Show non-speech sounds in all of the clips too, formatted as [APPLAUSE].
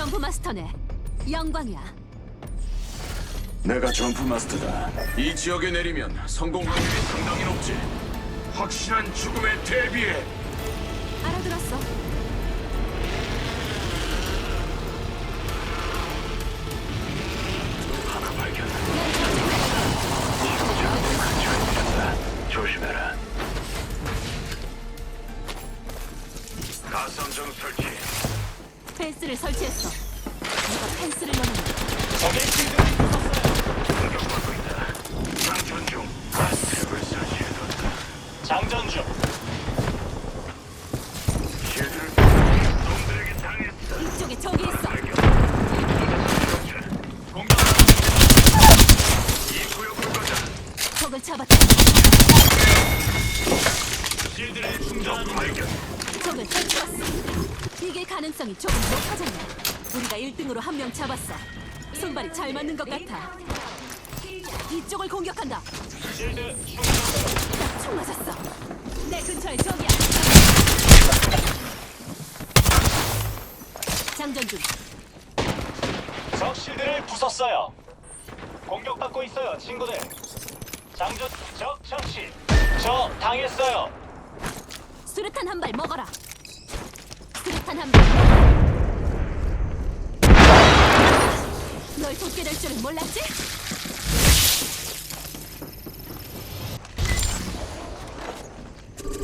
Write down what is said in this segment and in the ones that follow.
점프 마스터네. 영광이야. 내가 점프 마스터다. 이 지역에 내리면 성공 확률이 상당히 높지. 확실한 죽음에 대비해 알아들었어. 하나 발견 조심해라 가삼정 설치 펜스를 설치했어. 누가 펜스를 넣는 적의 실드를 부쉈어요 공격받고 있다 장전 중 가스트랩을 설치해뒀다 장전 중 실드를 놈들에게 당했어 이쪽에 적이 있어. 발견 공격 이 구역으로 가자 적을 잡았다. 실드를 발견. 이길 가능성이 조금 높아졌네. 우리가 1등으로 한 명 잡았어. 손발이 잘 맞는 것 같아. 이쪽을 공격한다. 실드 충전 총 맞았어. 내 근처에 적이야. 장전 중. 적 실드를 부쉈어요. 공격받고 있어요, 친구들. 장전 적 처치. 저 당했어요. 수류탄 한 발 먹어라. 널 돕게 될 줄은 몰랐지?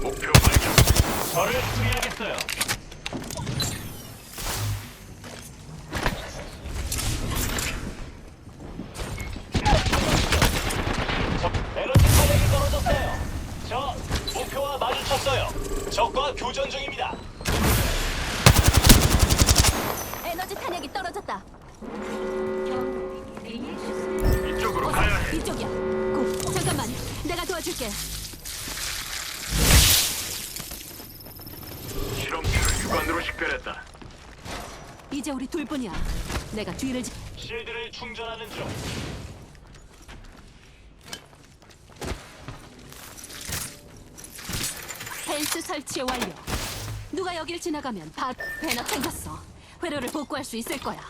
목표 발견 저를 수리하겠어요. 적 목표와 마주쳤어요. 적과 교전 중입니다. 뒤를 지... 실드를 충전하는 중. 펜스 설치 완료. 누가 여길 지나가면 바 배너 챙겼어. 회로를 복구할 수 있을 거야.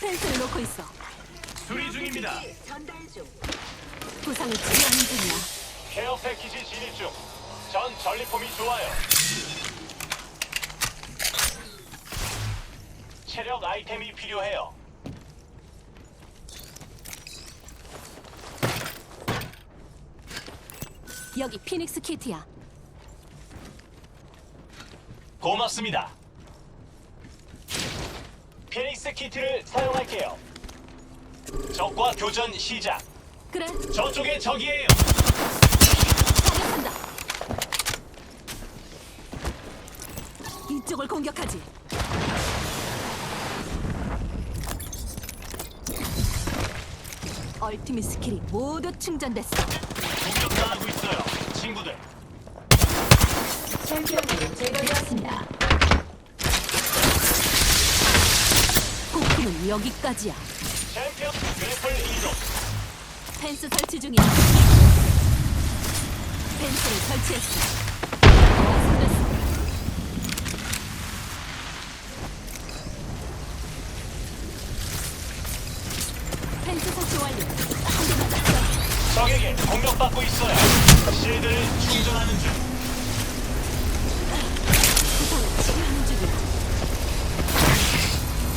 펜스를 놓고 있어. 수리 중입니다. 부상을 치료하는 중이야. 케어 패키지 진입 중. 전 전리품이 좋아요. 체력 아이템이 필요해요. 여기 피닉스 키트야. 고맙습니다. 피닉스 키트를 사용할게요. 적과 교전 시작. 그래, 저쪽에 적이에요. 공격한다. 이쪽을 공격하지. 얼티밋 스킬이 모두 충전됐어. 공격당하고 있어요. 친구들. 챔피언이 제거되었습니다. 폭풍은 여기까지야. 챔피언 그래플 이동. 펜스 설치 중이야. 펜스를 설치했어. 펜스 설치 완료. 한대 맞았어. 적에게 공격 받고 있어요. 실드를 충전하는 중.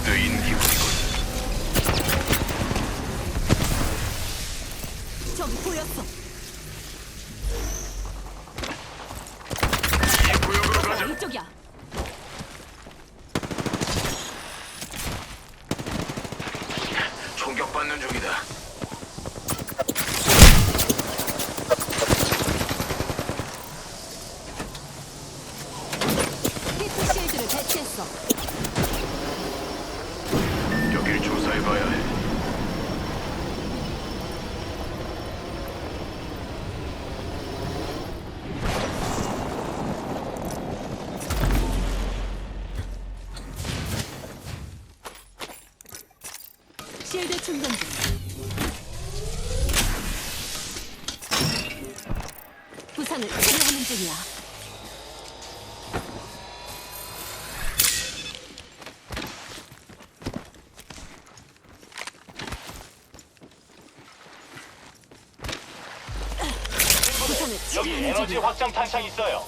뜨인 기분이군 저기 보였어. 에너지. 확장 탄창 있어요.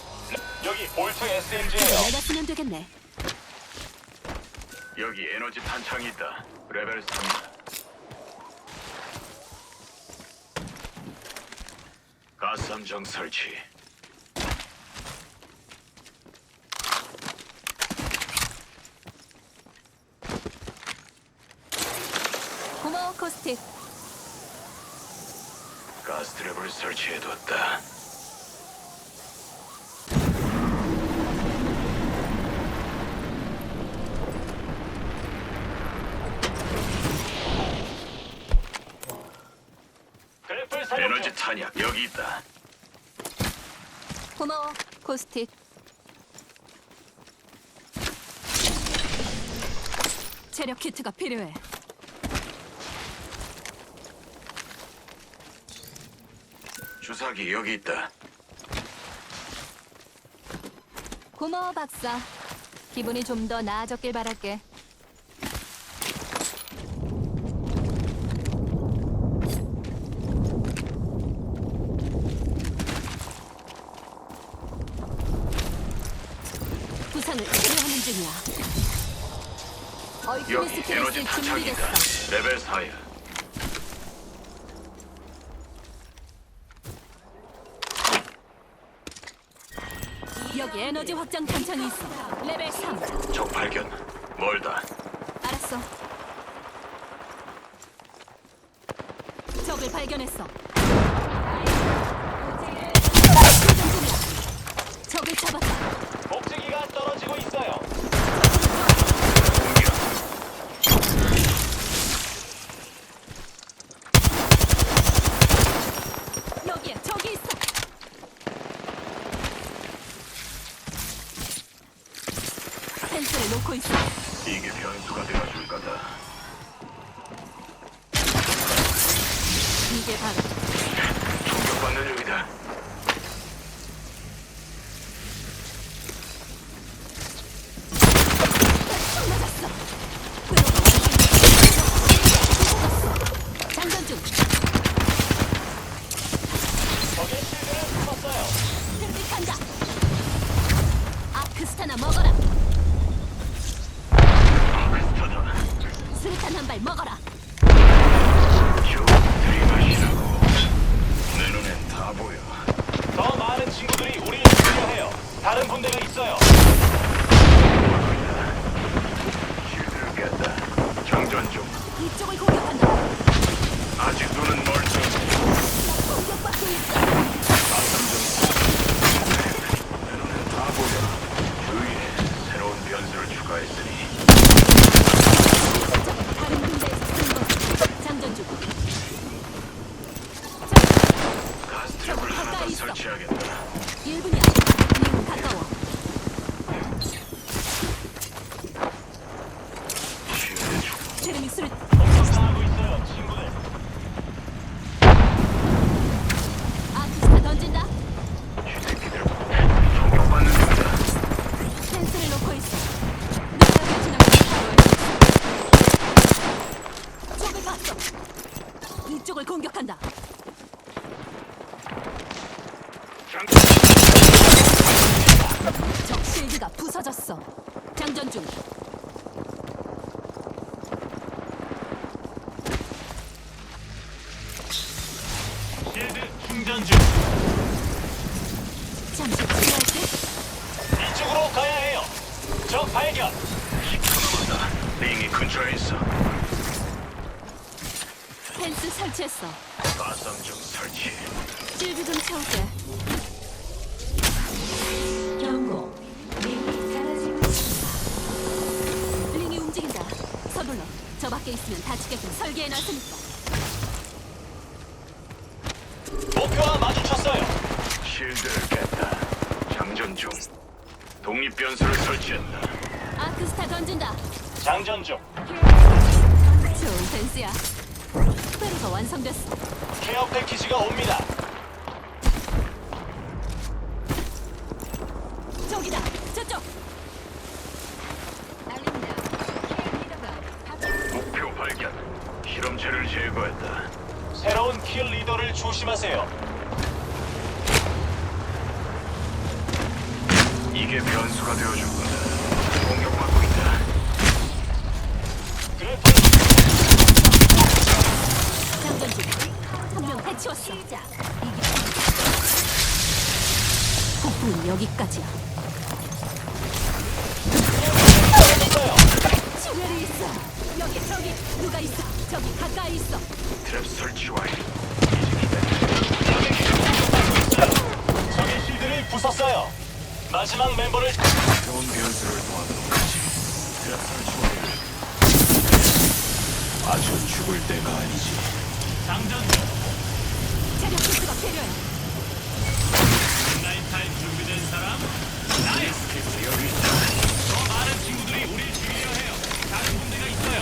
여기 볼트 SMG예요. 내가 쓰면 되겠네. 여기 에너지 탄창이 있다. 레벨 3. 가스함정 설치. 고마워 코스틱. 가스 트랩을 설치해뒀다. 그래플 사용 중. 에너지 탄약 여기 있다. 고마워 코스틱. 체력 키트가 필요해. 주사기 여기 있다. 고마워 박사. 기분이 좀 더 나아졌길 바랄게. 부상을 치료하는 중이야. 얼큰이 여기 에너지 스트레스 탄창이 있다. 준비됐어. 레벨 4야. 여기 에너지 확장 탄창이 있어. 레벨 3. 적 발견. 멀다. 알았어. 적을 발견했어. 중이야. 적을 잡았다. 목재기가 떨어지고 있어요. 공격. 여기에 적이 있어. 펜스를 놓고 있어. 이게 변수가 되어줄 거다. 이게 바 이쪽을 공격한다. 아직 눈은 멀쩡해. 공격받고 있어. 다 보여. 주위에 새로운 변수를 추가했으니 다른 군대에서 쓴 것. 장전 중. 가스 트랩을 하나 더 설치하겠다. 1분이야. 미국 가까워. 실드 중. 제레미 수류 공격당하고 있어요, 친구들. 아크스타 던진다. 쥐새끼들 공격받는 중이다. 펜스를 놓고 있어. 누가 지나가는 바로에 적을 봤어. 이쪽 밖에 있으면 다치게끔 설계해놨으니까. 목표와 마주쳤어요. 실드를 깼다. 장전 중. 독립 변수를 설치했다. 아크스타 던진다. 장전 중. 좋은 펜스야. 스페리가 완성됐어. 케어 패키지가 옵니다. 저쪽. 목표 발견. 실험체를 제거했다. 새로운 킬 리더를 조심하세요. 이게 변수가 되어줄 거다. 공격받고 있다. 장전 중. 한명 해치웠어. 폭풍은 여기까지야. 있어요. 지뢰를 있어. 여기 저기 누가 있어? 저기 가까이 있어. 트랩 설치 완료. 마지막 멤버를 새로운 변수를 하지. 트랩 설치 완료. 아주 죽을 때가 아니지. 장전 중. 체력 필수가 필요해. 온라인 타임 준비된 사람? 스케치 여기 있다. 더 많은 친구들이 우리를 죽이려 해요. 다른 군대가 있어요.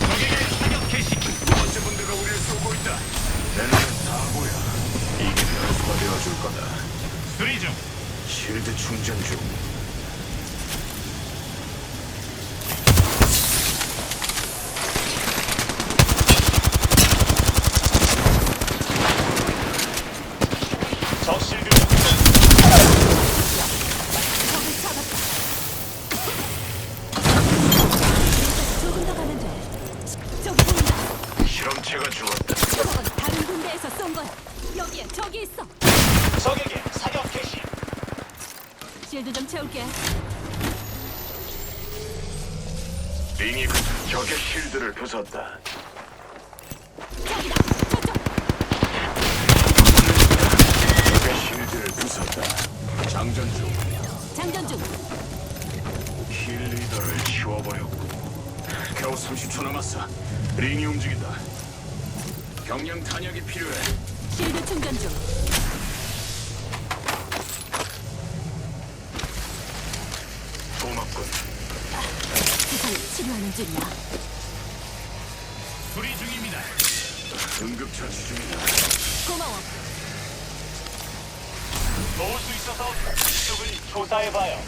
적에게 사격 개시. 두 번째 분대가 우리를 쏘고 있다. 내 눈은 다 보여. 이게 변수가 되어줄 거다. 수리 중. 실드 충전 중. 적 실드 적을 잡았다. 조금 더 가면 돼. 저기 보인다. 실험체가 죽었다. 저건 다른 군대에서 쏜 거야. 여기에 저기 있어. 적에게 사격 개시. 실드 좀 채울게. 링이 그 적의 실드를 부쉈다. 저기다. 저쪽. 적의 실드를 부쉈다. 장전 중. 장전 중. 힐 리더를 치워버렸고. 겨우 30초 남았어. 링이 움직인다. 경량 탄약이 필요해. 실드 충전 중. 고맙군. 부상을 치료하는 중이야. 수리 중입니다. 응급처치 중이다. 고마워. 도울 수 있어서 이쪽을 조사해봐요.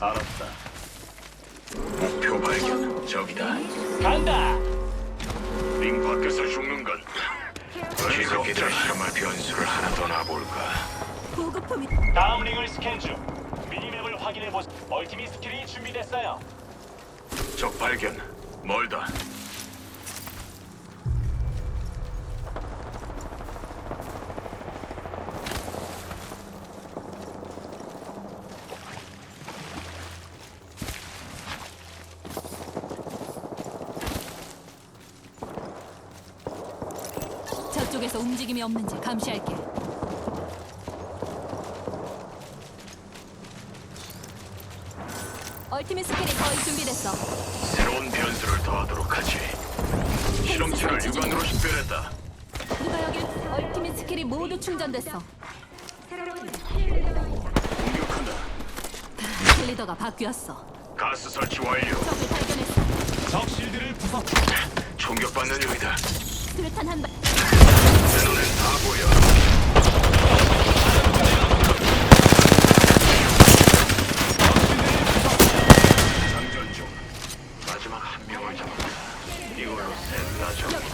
알았다. 목표 발견. 저기다. 간다. 링 밖에서 죽는 건. 지속기들 실험할 변수를 하나 더 놔볼까. 보급품이 다음 링을 스캔 중. 미니맵을 확인해 보세요. 멀티미 스킬이 준비됐어요. 적 발견. 멀다. 저쪽에서 움직임이 없는지 감시할게. 얼티밋 스킬이 거의 준비됐어. 새로운 변수를 더하도록 하지. 실험체를 육안으로 식별했다. 누가 여길 얼티밋 스킬이 모두 충전됐어. 공격한다. 킬리더가 바뀌었어. 가스 설치 완료. 적을 발견했어. 적 실드를 부쉈. 총격받는 중이다. 수류탄 한 발.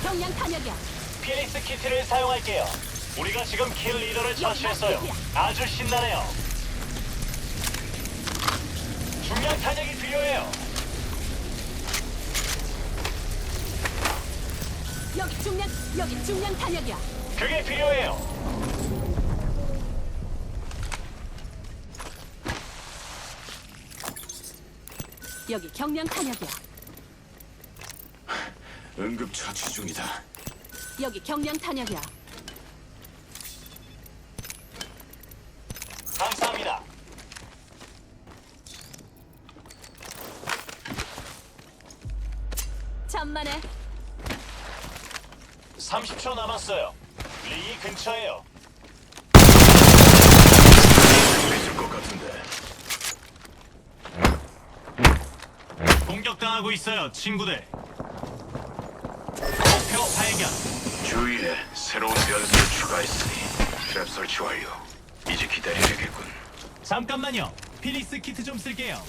경량 탄약이야. 피닉스 키트를 사용할게요. 우리가 지금 킬 리더를 처치했어요. 아주 신나네요. 중량 탄약이 필요해요. 여기 중량 여기 중량 탄약이야. 그게 필요해요. 여기 경량 탄약이야. [LAUGHS] 응급 처치 중이다. 여기 경량 탄약이야. 감사합니다. 천만에 30초 남았어요. 링이 근처에요. 있을 것 같은데. 공격당하고 있어요, 친구들. 목표 발견. 주위에 새로운 변수를 추가했으니 트랩 설치 완료. 이제 기다려야겠군. 잠깐만요. 피닉스 키트 좀 쓸게요.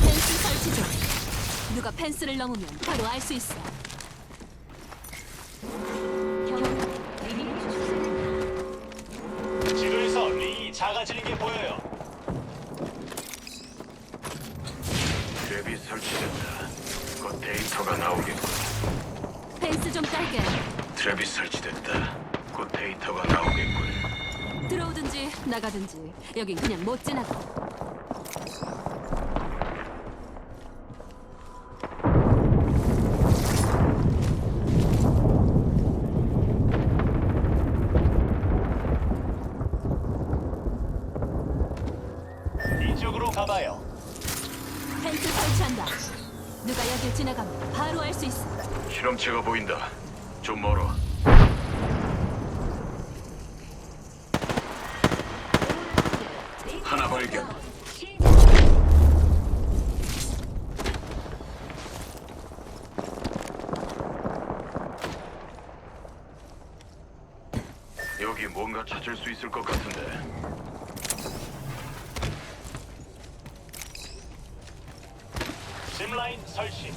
펜스 설치 중. 누가 펜스를 넘으면 바로 알 수 있어. 트랩이 설치됐다. 곧 데이터가 나오겠군. 들어오든지 나가든지 여긴 그냥 못 지나가. 이쪽으로 가봐요. 펜스 설치한다. 누가 여길 지나가면 바로 알 수 있어. 실험체가 보인다. 좀 멀어. 하나 발견. 여기 뭔가 찾을 수 있을 것 같은데. 짚라인 설치.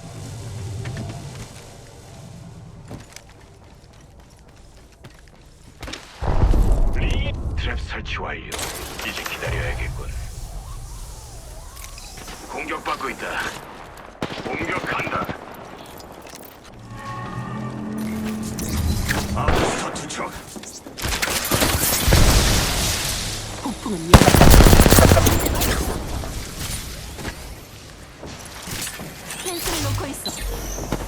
리 트랩 설치 완료. 이제 기다려야겠군. 공격받고 있다. 공격한다. 아부스타 투척. 폭풍은 미 펜스를 놓고 있어.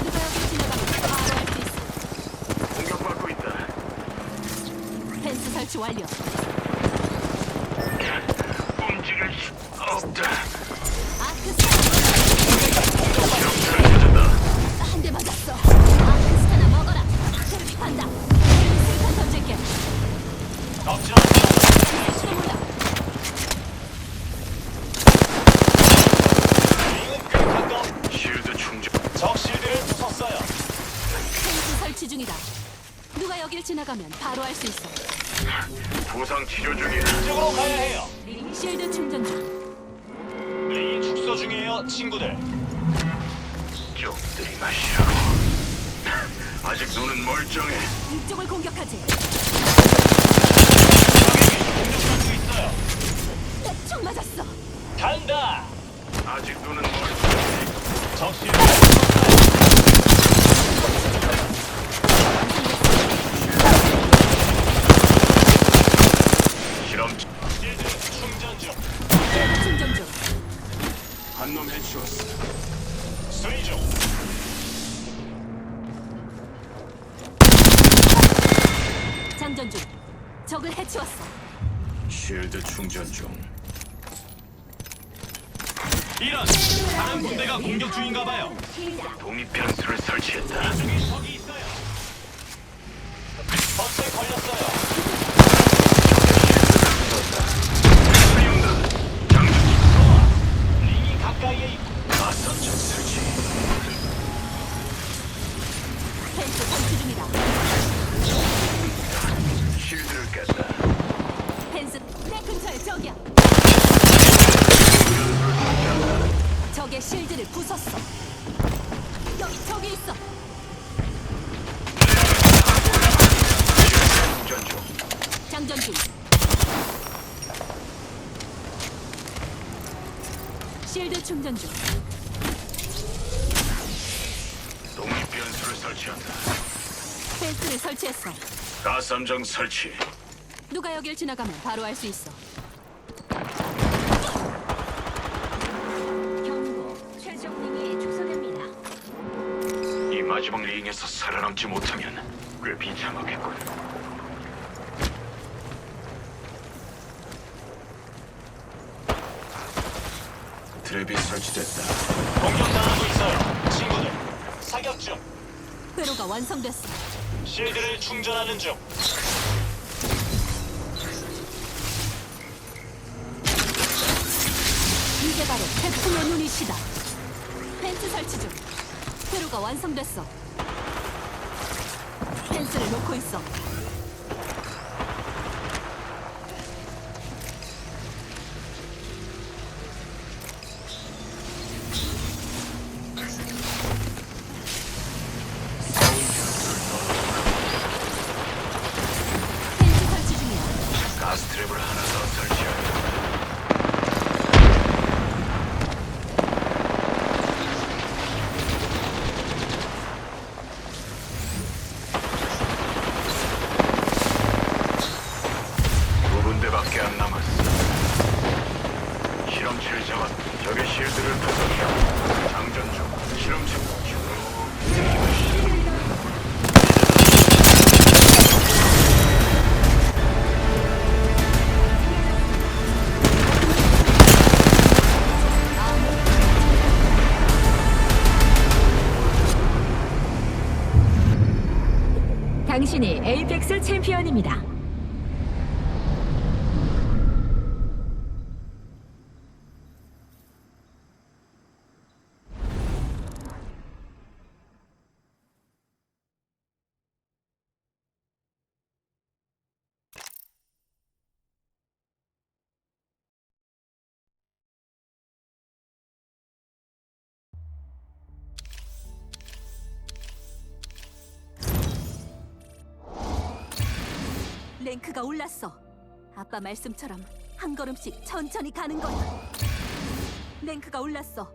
누가 여길 지나가면 바로 알수 있어. 공격받고 있다. 펜스 설치 완료. 맞았어. 간다. 아직 눈은 멀쩡해. 적 실드 부쉈어요. 실험 실드 충전 중. 실드 충전 중. 한놈 해치웠어. 수리 중. 장전 중. 적을 해치웠어. 쉴드 충전 중. 이런 다른 군대가 공격 중인가 봐요. 독립 변수를 설치했다. 적이 있어 펜스를 설치했어. 가삼정 설치. 누가 여길 지나가면 바로 알 수 있어. 경고. 최종링이 축소됩니다. 이 마지막 링에서 살아남지 못하면 꽤 비참하겠군. 트랩이 설치됐다. 공격당하고 있어요. 친구들 사격 중. 회로가 완성됐어. 실드를 충전하는 중. 이게 바로 태풍의 눈이시다. 펜스 설치 중. 회로가 완성됐어. 펜스를 놓고 있어. 적의 실드를 부숴. 장전 중. 실험 중. 쭉. 당신이 에이펙스 챔피언입니다. 랭크가 올랐어. 아빠 말씀처럼 한 걸음씩 천천히 가는 거야. 랭크가 올랐어.